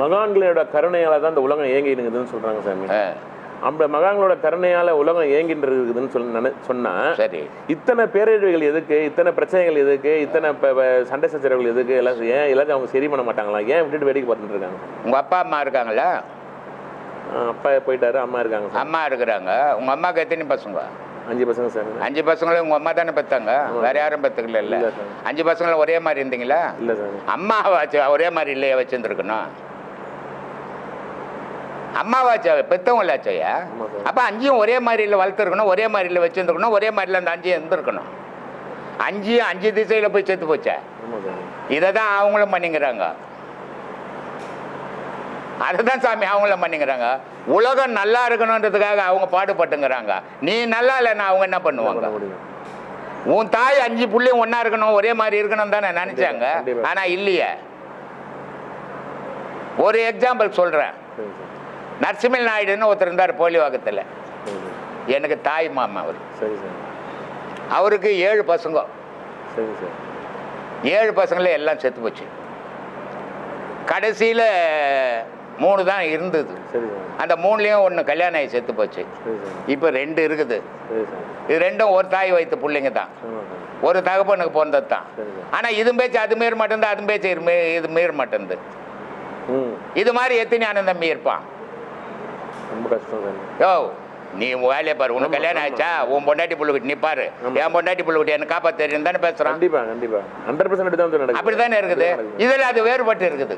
மகான்களோட கருணையால தான் இந்த உலகம் இயங்கிடுங்குதுன்னு சொல்றாங்க சாமி. அந்த மகான்களோட கருணையால உலகம் இயங்கிட்டு இருக்குதுன்னு சொல்லி சொன்னா சரி. இத்தனை பேரழிவுகள் எதுக்கு? இத்தனை பிரச்சனைகள் எதுக்கு? இத்தனை சண்டை சச்சரவுகள் எதுக்கு? எல்லாம் ஏன் எல்லாத்தையும் அவங்க சரி பண்ண மாட்டாங்களா? ஏன் விட்டுட்டு வேடிக்கை பார்த்துட்டு இருக்காங்க? உங்க அப்பா அம்மா இருக்காங்களா? அப்பா போயிட்டாரு அம்மா இருக்காங்க அம்மா இருக்கிறாங்க. உங்க அம்மாவுக்கு எத்தனை பசங்க? அஞ்சு பசங்க சார் அஞ்சு பசங்களும் உங்க அம்மா தானே பெத்தாங்க? வேற யாரும் பெத்துக்கல இல்ல. அஞ்சு பசங்களும் ஒரே மாதிரி இருந்தீங்களா? இல்ல சார் அம்மா வச்சு ஒரே மாதிரி இல்லையா வச்சிருந்துருக்கணும்? அம்மாவாச்சா பெத்தவங்களாச்சையா. அப்ப அஞ்சையும் ஒரே மாதிரில வளர்த்துருக்கணும் ஒரே மாதிரில வச்சிருந்துருக்கணும் ஒரே மாதிரில அந்த அஞ்சையும் இருந்திருக்கணும். அஞ்சையும் அஞ்சு திசையில போய் செத்து போச்சா? இதை தான் அவங்களும் பண்ணிக்கிறாங்க அதை தான் சாமி அவங்களும் பண்ணிக்கிறாங்க உலகம் நல்லா இருக்கணுன்றதுக்காக அவங்க பாடுபட்டுங்கிறாங்க. நீ நல்லா இல்லைன்னா அவங்க என்ன பண்ணுவாங்க? உன் தாய் அஞ்சு புள்ளையும் ஒண்ணா இருக்கணும் ஒரே மாதிரி இருக்கணும் தானே நினைச்சாங்க. கண்டிப்பா. ஆனா இல்லையே. ஒரு எக்ஸாம்பிள் சார். நரசிம்மல் நாயுடுன்னு ஒருத்தர் இருந்தார் போலிவாக்கத்தில். எனக்கு தாய் மாமா அவர். சரி சார். அவருக்கு ஏழு பசங்க. சரி சார். ஏழு பசங்கள எல்லாம் செத்து போச்சு. கடைசியில் மூணு தான் இருந்தது. அந்த மூணுலேயும் ஒன்று கல்யாணம் ஆகி செத்து போச்சு. இப்போ ரெண்டு இருக்குது. இது ரெண்டும் ஒரு தாய் வைத்த பிள்ளைங்க தான். ஒரு தகப்பனுக்கு பிறந்தது தான். ஆனால் இது பேச்சு அது மீற மாட்டேங்குது அது பேச்சு இது மீற மாட்டேங்குது இது மாதிரி எத்தனை அண்ணன் தம்பி இருப்பான்? ரொம்ப கஷ்டம் யோ நீ உன் வேலையை பாரு. உனக்கு கல்யாணம் ஆமா. ஆச்சா உன் பொண்டாட்டி புள்ளுக்கிட்டு நீ பாரு. என் பொண்டாட்டி புள்ளுக்கிட்டு காப்பாற்ற தெரியும் தானே பேசுகிறான் கண்டிப்பா கண்டிப்பா. ஹண்ட்ரட் பர்சன்ட் தான் அப்படி தானே இருக்குது. இதில் அது வேறுபட்டு இருக்குது.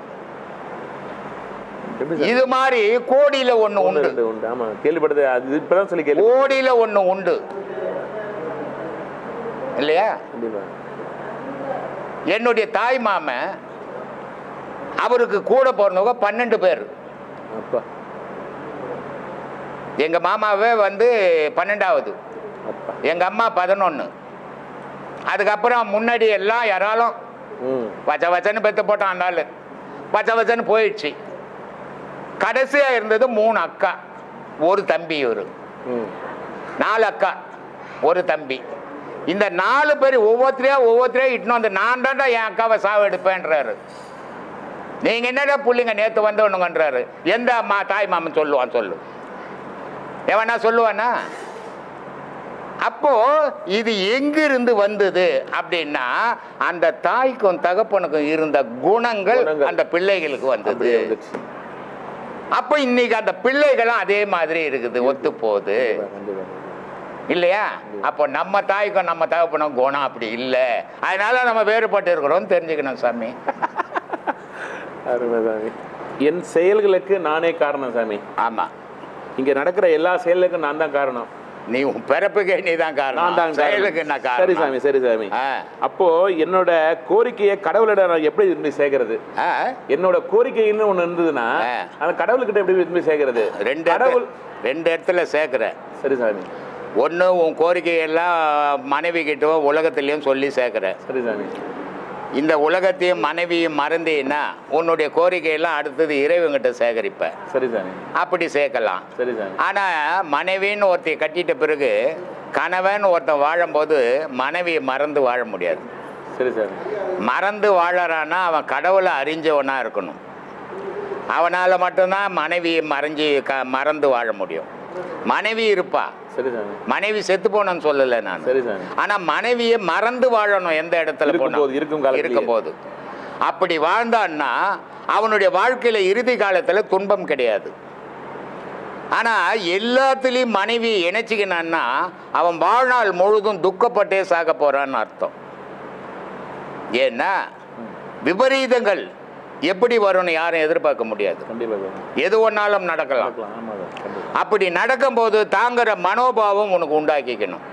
இது மாதிரி கோடியில ஒண்ணு உண்டு. ஆமா கேள்விப்படுது அது இப்பதான் சொல்லி கேள்வி கோடியில ஒண்ணு உண்டு. இல்லையா? என்னுடைய தாய் மாமன் அவருக்கு கூட பிறந்தவங்க பன்னெண்டு பேர். அப்பா. எங்க மாமாவே வந்து பன்னெண்டாவது. அப்பா. எங்க அம்மா பதினொன்று அதுக்கப்புறம் முன்னாடி எல்லாம் யாராலும் வச்ச வச்சன்னு பெத்து போட்டான் ஆளு. வச்ச வச்சன்னு போயிடுச்சு. கடைசியா இருந்தது மூணு அக்கா. ஒரு தம்பி ஒரு. நாலு அக்கா ஒரு தம்பி. இந்த நாலு பேர் ஒவ்வொருத்தரையா ஒவ்வொருத்தரையா இட்டுன்னு வந்து நான் தான்டா என் அக்காவை சாவு எடுப்பேன்றாரு நீங்க என்னடா புள்ளிங்க நேத்து வந்தவனுங்கன்றாரு. எந்த அம்மா தாய் மாமன் சொல்லுவான் சொல்லு. எவனா சொல்லுவானா? அப்போ இது எங்கிருந்து வந்தது அப்படின்னா அந்த தாய்க்கும் தகப்பனுக்கும் இருந்த குணங்கள். அந்த பிள்ளைகளுக்கு வந்தது. அப்போ இன்னைக்கு அந்த பிள்ளைகளும் அதே மாதிரி இருக்குது ஒத்து போகுது இல்லையா? அப்போ நம்ம தாய்க்கும் நம்ம தகப்பனும் குணம் அப்படி இல்லை. அதனால நம்ம வேறுபட்டு இருக்கிறோம்னு தெரிஞ்சுக்கணும் சாமி. அருமை சாமி. என் செயல்களுக்கு நானே காரணம் சாமி. ஆமா. இங்க நடக்கிற எல்லா செயலுக்கும் நான் தான் காரணம். நீ உன் பிறப்புக்கே நீ தான் காரணம். தான் செயலுக்கு என்ன காரணம். சரி சாமி சரி சாமி. அப்போ என்னோட கோரிக்கையை கடவுளிடம் நான் எப்படி திரும்பி சேர்க்கறது? என்னோட கோரிக்கைன்னு ஒண்ணு இருந்ததுன்னா. அந்த கடவுள்கிட்ட எப்படி திரும்பி சேர்க்கறது? ரெண்டு கடவுள் ரெண்டு இடத்துல சேர்க்குற சரி சாமி. ஒன்று உன் கோரிக்கையெல்லாம் மனைவி கிட்டோ உலகத்துலேயும் சொல்லி சேர்க்குற சரி சாமி. இந்த உலகத்தையும் மனைவியும் மறந்தீன்னா உன்னுடைய கோரிக்கையெல்லாம் அடுத்தது இறைவங்கிட்ட சேகரிப்ப சரி சாமி. அப்படி சேர்க்கலாம். சரி சாமி. ஆனால் மனைவின்னு ஒருத்தைய கட்டிட்ட பிறகு கணவன் ஒருத்தன் வாழும்போது மனைவியை மறந்து வாழ முடியாது. சரி சாமி. மறந்து வாழறான்னா அவன் கடவுளை அறிஞ்சவனாக இருக்கணும். அவனால் மட்டும்தான் மனைவியை மறைஞ்சி க மறந்து வாழ முடியும். மனைவி இருப்பா. சரி சாமி மனைவி செத்து போனன்னு சொல்லலை நான். ஆனால் மனைவியை மறந்து வாழணும் எந்த இடத்துல இருக்கும்போது, போனா? இருக்கும் காலத்திலேயே. இருக்கும்போது அப்படி வாழ்ந்தான்னா அவனுடைய வாழ்க்கையில இறுதி காலத்துல துன்பம் கிடையாது. ஆனா எல்லாத்துலேயும் மனைவியை இணைச்சிக்கினான்னா அவன் வாழ்நாள் முழுதும் துக்கப்பட்டே சாக போறான்னு அர்த்தம். ஏன்னா விபரீதங்கள். எப்படி வரும்னு யாரும் எதிர்பார்க்க முடியாது. எது ஒன்னாலும் நடக்கலாம். அப்படி நடக்கும்போது தாங்குற மனோபாவம் உனக்கு உண்டாக்கிக்கணும்.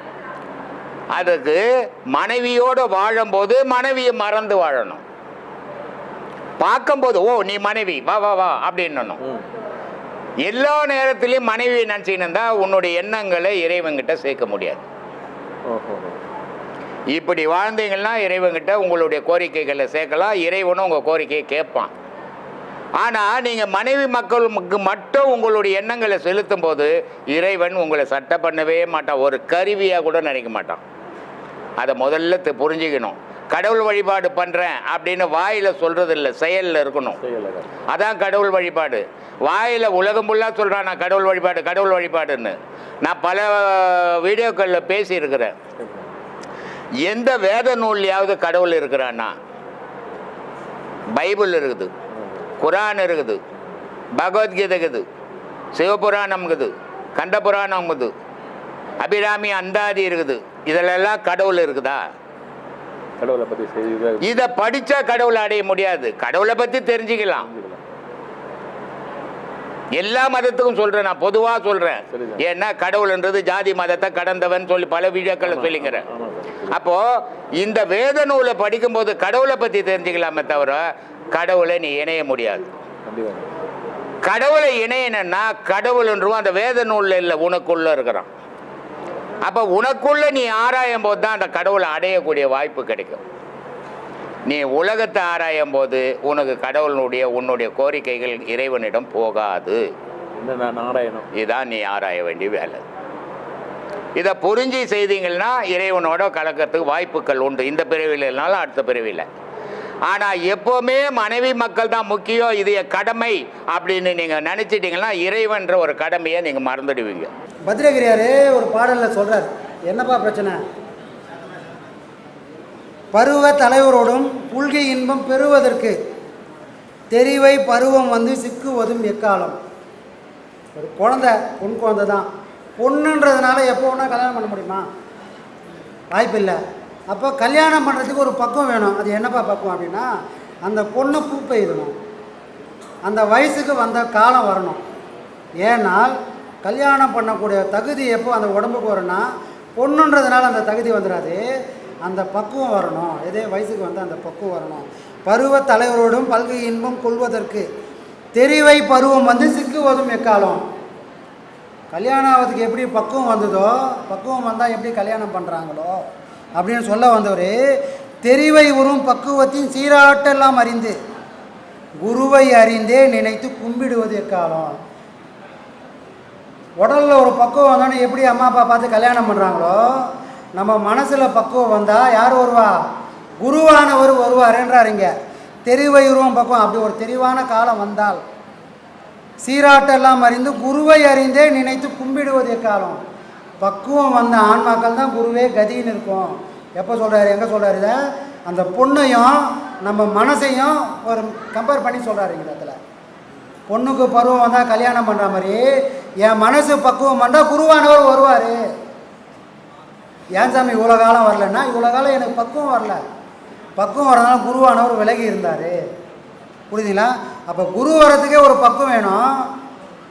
அதுக்கு மனைவியோடு வாழும்போது மனைவியை மறந்து வாழணும். பார்க்கும்போது ஓ நீ மனைவி வா வா வா அப்படின்னணும். ம். எல்லா நேரத்திலையும் மனைவி நினச்சின்னு இருந்தால் உன்னுடைய எண்ணங்களை இறைவன்கிட்ட சேர்க்க முடியாது. ஓஹோ இப்படி வாழ்ந்தீங்கன்னா இறைவன்கிட்ட உங்களுடைய கோரிக்கைகளை சேர்க்கலாம். இறைவனும் உங்கள் கோரிக்கையை கேட்பான். ஆனால் நீங்கள் மனைவி மக்களுக்கு மட்டும் உங்களுடைய எண்ணங்களை செலுத்தும் போது இறைவன் உங்களை சட்டை பண்ணவே மாட்டான். ஒரு கருவியாக கூட நினைக்க மாட்டான். அதை முதல்ல புரிஞ்சுக்கணும். கடவுள் வழிபாடு பண்ணுறேன் அப்படின்னு வாயில் சொல்கிறது இல்லை செயலில் இருக்கணும். அதான் கடவுள் வழிபாடு. வாயில் உலகம் ஃபுல்லாக சொல்கிறான் நான் கடவுள் வழிபாடு கடவுள் வழிபாடுன்னு. நான் பல வீடியோக்களில் பேசியிருக்கிறேன். எந்த வேத நூல்லையாவது கடவுள் இருக்கிறான்னா பைபிள் இருக்குது குரான் இருக்குது பகவத்கீதை இருக்குது சிவபுராணம் இருக்குது கண்டபுராணம் இருக்குது அபிராமி அந்தாதி இருக்குது இதிலெல்லாம் கடவுள் இருக்குதா? கடவுளை பற்றி இதை படித்தா கடவுளை அடைய முடியாது. கடவுளை பற்றி தெரிஞ்சுக்கலாம். எல்லா மதத்துக்கும் சொல்றேன் நான் பொதுவா சொல்றேன். சரிதான். ஏன்னா கடவுள்ன்றது ஜாதி மதத்தை கடந்தவன் சொல்லி பல வீடியோக்களை சொல்லிக்கிறேன் ஆமாம் சார் அப்போ இந்த வேத நூலை படிக்கும்போது கடவுளை பத்தி தெரிஞ்சுக்கலாமே தவிர கடவுளை நீ இணைய முடியாது. கடவுளை இணையணும்னா கடவுள்ன்றவும் அந்த வேத நூல்ல இல்லை உனக்குள்ள இருக்கிறான். அப்போ உனக்குள்ள நீ ஆராயும் போது தான் அந்த கடவுளை அடையக்கூடிய வாய்ப்பு கிடைக்கும். நீ உலகத்தை ஆராயும் போது உனக்கு கடவுளுடைய உன்னுடைய கோரிக்கைகள் இறைவனிடம் போகாது. நாராயணம்? இதுதான் நீ ஆராய வேண்டிய வேலை. இதை புரிஞ்சு செய்தீங்கன்னா இறைவனோட கலக்கிறதுக்கு வாய்ப்புகள் உண்டு. இந்த பிரிவில் இல்லைனாலும் அடுத்த பிரிவில் ஆனால் எப்போவுமே மனைவி மக்கள் தான் முக்கியம். இது என் கடமை அப்படின்னு நீங்கள் நினச்சிட்டிங்கன்னா இறைவன்ற ஒரு கடமையை நீங்கள் மறந்துடுவீங்க. பத்ரகிரியார் ஒரு பாடலில் சொல்கிறார் என்னப்பா பிரச்சனை? பருவ தலைவரோடும் புல்கை இன்பம் பெறுவதற்கு தெரிவை பருவம் வந்து சிக்குவதும் எக்காலம். ஒரு குழந்தை பொன் குழந்தை தான். பொண்ணுன்றதுனால எப்போ வேணால் கல்யாணம் பண்ண முடியுமா? வாய்ப்பில்லை. அப்போ கல்யாணம் பண்ணுறதுக்கு ஒரு பக்குவம் வேணும். அது என்னப்பா பக்குவம் அப்படின்னா அந்த பொண்ணை பூ பெய்தணும் அந்த வயசுக்கு வந்த காலம் வரணும். ஏனால் கல்யாணம் பண்ணக்கூடிய தகுதி எப்போ அந்த உடம்புக்கு வரும்னா பொண்ணுன்றதுனால அந்த தகுதி வந்துடாது அந்த பக்குவம் வரணும். இதே வயசுக்கு வந்து அந்த பக்குவம் வரணும். பருவ தலைவரோடும் பல்கை இன்பம் கொள்வதற்கு தெரிவை பருவம் வந்து சிக்குவதும் எக்காலம். கல்யாணம் ஆகிறதுக்கு எப்படி பக்குவம் வந்ததோ பக்குவம் வந்தால் எப்படி கல்யாணம் பண்ணுறாங்களோ அப்படின்னு சொல்ல வந்தவர் தெரிவை உறும் பக்குவத்தின் சீராட்டெல்லாம் அறிந்து குருவை அறிந்தே நினைத்து கும்பிடுவது எக்காலம். உடலில் ஒரு பக்குவம் வந்தோன்னே எப்படி அம்மா அப்பா பார்த்து கல்யாணம் பண்ணுறாங்களோ நம்ம மனசில் பக்குவம் வந்தால் யார் வருவா? குருவானவர் வருவாருன்றார் இங்கே தெரிவை உருவம் பக்குவம் அப்படி ஒரு தெரிவான காலம் வந்தால் சீராட்டெல்லாம் அறிந்து குருவை அறிந்தே நினைத்து கும்பிடுவது காலம் பக்குவம் வந்த ஆன்மாக்கள் தான் குருவே கதின்னு இருக்கும். எப்போ சொல்கிறாரு எங்கே சொல்கிறாரு இதை? அந்த பொண்ணையும் நம்ம மனசையும் ஒரு கம்பேர் பண்ணி சொல்கிறாரு இந்த இடத்துல. பொண்ணுக்கு பருவம் வந்தால் கல்யாணம் பண்ணுற மாதிரி என் மனசு பக்குவம் பண்ணால் குருவானவர் வருவார். ஏன் சாமி இவ்வளோ காலம் வரலன்னா இவ்வளோ காலம் எனக்கு பக்குவம் வரல. பக்குவம் வரதுனால குருவானவர் விலகி இருந்தார். புரியுதுங்களா? அப்போ குரு வரதுக்கே ஒரு பக்குவம் வேணும்.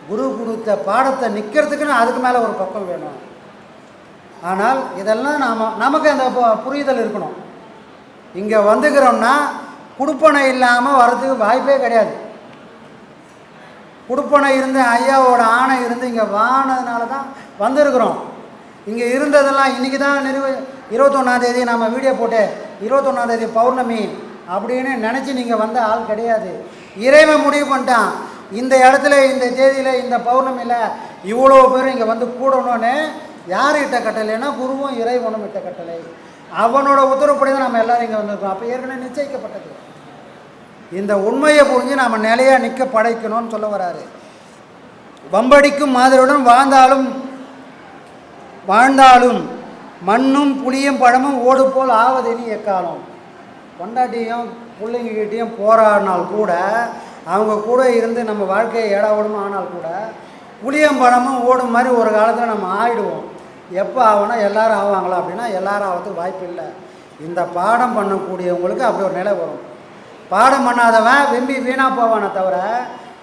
குரு கொடுத்த பாடத்தை நிற்கிறதுக்குன்னு அதுக்கு மேலே ஒரு பக்குவம் வேணும். ஆனால் இதெல்லாம் நாம் நமக்கு அந்த பு- புரிதல் இருக்கணும். இங்கே வந்துக்கிறோம்னா குடுப்பனை இல்லாமல் வரதுக்கு வாய்ப்பே கிடையாது. குடுப்பனை இருந்து ஐயாவோட ஆணை இருந்து இங்கே வானதுனால தான் வந்திருக்கிறோம். இங்கே இருந்ததெல்லாம் இன்றைக்கி தான் நிறுவ இருபத்தொன்னாந்தேதி நம்ம வீடியோ போட்டு இருபத்தொன்னாந்தேதி பௌர்ணமி அப்படின்னு நினச்சி நீங்கள் வந்த ஆள் கிடையாது. இறைவன் முடிவு பண்ணிட்டான். இந்த இடத்துல இந்த தேதியில் இந்த பௌர்ணமியில் இவ்வளோ பேர் இங்கே வந்து கூடணும்னு யார் இட்ட கட்டளைன்னா குருவும் இறைவனும் இட்ட கட்டளை அவனோட உத்தரவுப்படி தான் நம்ம எல்லோரும் இங்கே வந்திருக்கோம். அப்போ ஏற்கனவே நிச்சயிக்கப்பட்டது. இந்த உண்மையை புரிஞ்சு நாம் நிலையாக நிற்க படைக்கணும்னு சொல்ல வராரு. வம்படிக்கும் மாதிரியுடன் வாழ்ந்தாலும் வாழ்ந்தாலும் மண்ணும் புளியும் பழமும் ஓடு போல் ஆவதெனி எக்காலம்? பொண்டாட்டியும் பிள்ளைங்ககிட்டையும் போராடினால் கூட அவங்க கூட இருந்து நம்ம வாழ்க்கையை ஏடாவிடமா? ஆனால் கூட புளியம் பழமும் ஓடும் மாதிரி ஒரு காலத்தில் நம்ம ஆயிடுவோம். எப்போ ஆகணும் எல்லாரும் ஆவாங்களா அப்படின்னா எல்லாரும் ஆகிறதுக்கு வாய்ப்பு இல்லை. இந்த பாடம் பண்ணக்கூடியவங்களுக்கு அப்படி ஒரு நிலை வரும். பாடம் பண்ணாதவன் வெம்பி வீணாக போவானே தவிர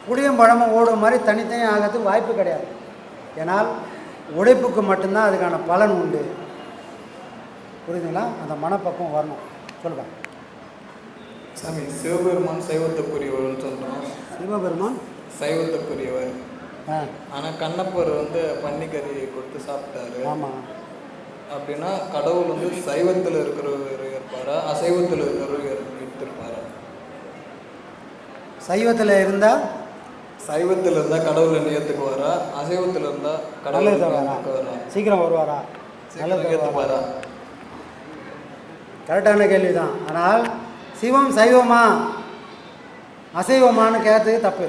புளியம் பழமும் ஓடும் மாதிரி தனித்தனியாக ஆகிறதுக்கு வாய்ப்பு கிடையாது. ஏனால் உழைப்புக்கு மட்டும்தான் அதுக்கான பலன் உண்டு. புரியுதுங்களா? அந்த மனப்பக்குவம் வரணும். சொல்லுங்க. சாமி சிவபெருமான் சைவத்துக்குரியவர்னு சொல்கிறோம் சிவபெருமான்? சைவத்துக்குரியவர். ஆ. ஆனால் கண்ணப்பர் வந்து பன்னிக்கறி கொடுத்து சாப்பிட்டாரு. ஆமாம் அப்படின்னா கடவுள் வந்து சைவத்தில் இருக்கிறவர் இருப்பாரா? அசைவத்தில் இருக்கிறவர் இருந்திருப்பாரா? சைவத்தில் இருந்தால் சைவத்தில் இருந்தால் கடவுளை ஏற்றுக்குவாரா அசைவத்தில் இருந்தால் கடவுளை நல்லது வரா ஏற்றுக்குவாரா சீக்கிரம் வருவாரா? ஏற்றுப்பாரா கரெக்டான கேள்வி தான் ஆனால் சிவம் சைவமா? அசைவமான்னு கேட்டது தப்பு.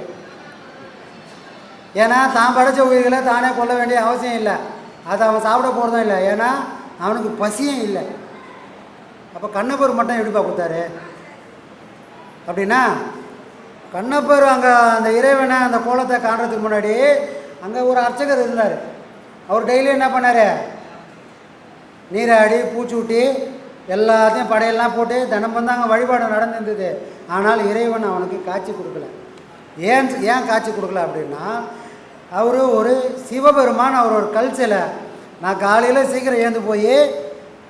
ஏன்னா தான் படைச்ச உயிர்களை தானே கொல்ல வேண்டிய அவசியம் இல்லை. அதை அவன் சாப்பிட போகிறதும் இல்லை. ஏன்னா அவனுக்கு பசியும் இல்லை. அப்போ கண்ணப்பர் மட்டும் எப்படிப்பா கொடுத்தாரு. அப்படின்னா கண்ணப்பர் அங்கே அந்த இறைவனை அந்த கோலத்தை காண்றதுக்கு முன்னாடி அங்கே ஒரு அர்ச்சகர் இருந்தார். அவர் டெய்லி என்ன பண்ணார்? நீராடி பூச்சூட்டி எல்லாத்தையும் படையெல்லாம் போட்டு தினம் வந்து அங்கே வழிபாடு நடந்திருந்தது. ஆனால் இறைவன் அவனுக்கு காட்சி கொடுக்கல. ஏன் ஏன் காட்சி கொடுக்கல அப்படின்னா அவர் ஒரு சிவபெருமான் அவர் ஒரு கல் சிலை. நான் காலையில் சீக்கிரம் ஏந்து போய்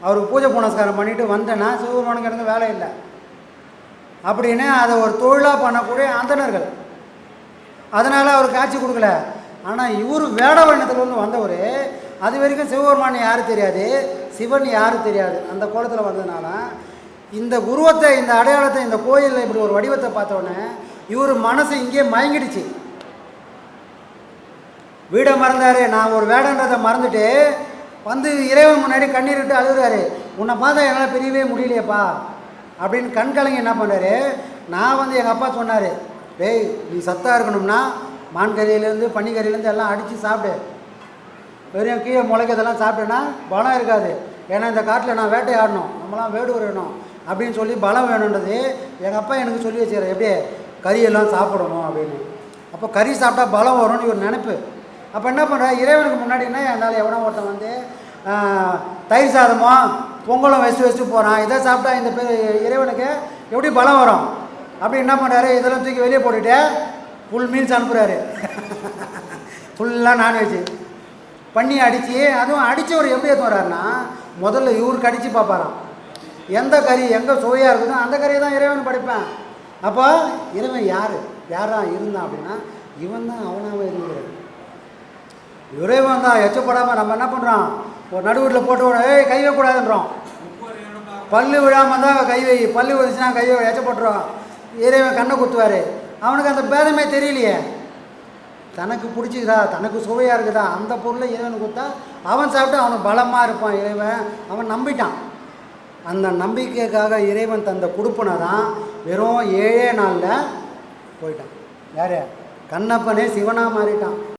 அவருக்கு பூஜை புனஸ்காரம் பண்ணிவிட்டு வந்தேன்னா சிவபெருமானுக்கு எனக்கு வேலை இல்லை. அப்படின்னு அதை ஒரு தொழிலாக பண்ணக்கூடிய அந்தணர்கள். அதனால் அவர் காட்சி கொடுக்கல. ஆனால் இவர் வேடவண்ணத்துலேருந்து வந்தவர். அது வரைக்கும் சிவபெருமான் யாரும் தெரியாது. சிவன் யாரும் தெரியாது. அந்த கோலத்தில் வந்ததுனால இந்த உருவத்தை இந்த அடையாளத்தை இந்த கோயிலில் இப்படி ஒரு வடிவத்தை பார்த்தோன்னே இவர் மனசு இங்கேயே மயங்கிடுச்சு. வீடை மறந்தாரு. நான் ஒரு வேடன்றதை மறந்துட்டு வந்து இறைவன் முன்னாடி கண்ணீர் விட்டு அழுகுறாரு. உன்னை பார்த்தா என்னால் பிரியவே முடியலையேப்பா. அப்படின்னு கண் என்ன பண்ணாரு? நான் வந்து எங்கள் அப்பா சொன்னார் டேய் நீ சத்தாக இருக்கணும்னா மான்கறியிலேருந்து பன்னிக்கறியிலேருந்து எல்லாம் அடித்து சாப்பிடு. வெறும் கீழே முளைக்கிறதெல்லாம் சாப்பிட்டேன்னா பலம் இருக்காது. ஏன்னா இந்த காட்டில் நான் வேட்டையாடணும். நம்மளாம் வேடு வரணும் அப்படின்னு சொல்லி பலம் வேணுன்றது எங்கள் அப்பா எனக்கு சொல்லி வச்சுக்கிறார் எப்படியே கறியெல்லாம் சாப்பிடணும் அப்படின்னு. அப்போ கறி சாப்பிட்டா பலம் வரும்னு இவர் நினைப்பு. அப்போ என்ன பண்ணுறேன் இறைவனுக்கு முன்னாடின்னா என்னால் எவனோ ஒருத்தன் வந்து தயிர் சாதமோ பொங்கலும் வச்சு வச்சு போகிறான் இதை சாப்பிட்டா இந்த பேர் இறைவனுக்கு எப்படி பலம் வரும்? அப்படி என்ன பண்ணுறாரு இதெல்லாம் தூக்கி வெளியே போட்டுட்டு ஃபுல் மீல்ஸ் அனுப்புகிறாரு ஃபுல்லாக நான்வெஜ் பண்ணி அடித்து அதுவும் அடித்தவர் எப்படி எடுத்து வர்றாருன்னா முதல்ல இவருக்கு அடித்து பார்ப்பாராம். எந்த கறி எங்கே சுவையாக இருக்குதோ அந்த கறியை தான் இறைவன் படிப்பேன். அப்போ இறைவன் யார்? யாராக இருந்தான் அப்படின்னா இவன் தான் அவனாக இருக்கிறார் இறைவன் தான் எச்சப்படாமல் நம்ம என்ன பண்ணுறோம் ஒரு நடுவீட்டில் போட்டு விட, ஏய் கை வைக்கக்கூடாதுன்றோம் பல்லு விழாமல் தான் கை வை. பல்லு விழுச்சுன்னா கை போட்டுருவான் இறைவன் கண்ணை குத்துவார். அவனுக்கு அந்த பேதமே தெரியலையே. தனக்கு பிடிச்சிக்குதா? தனக்கு சுவையாக இருக்குதா? அந்த பொருளை இறைவன் கொடுத்தா அவன் சாப்பிட்டு அவனுக்கு பலமாக இருப்பான் இறைவன். அவன் நம்பிட்டான். அந்த நம்பிக்கைக்காக இறைவன் தந்த கொடுப்பனை தான் வெறும் ஏழே நாளில் போயிட்டான். யார்? கண்ணப்பனே சிவனாக மாறிட்டான்.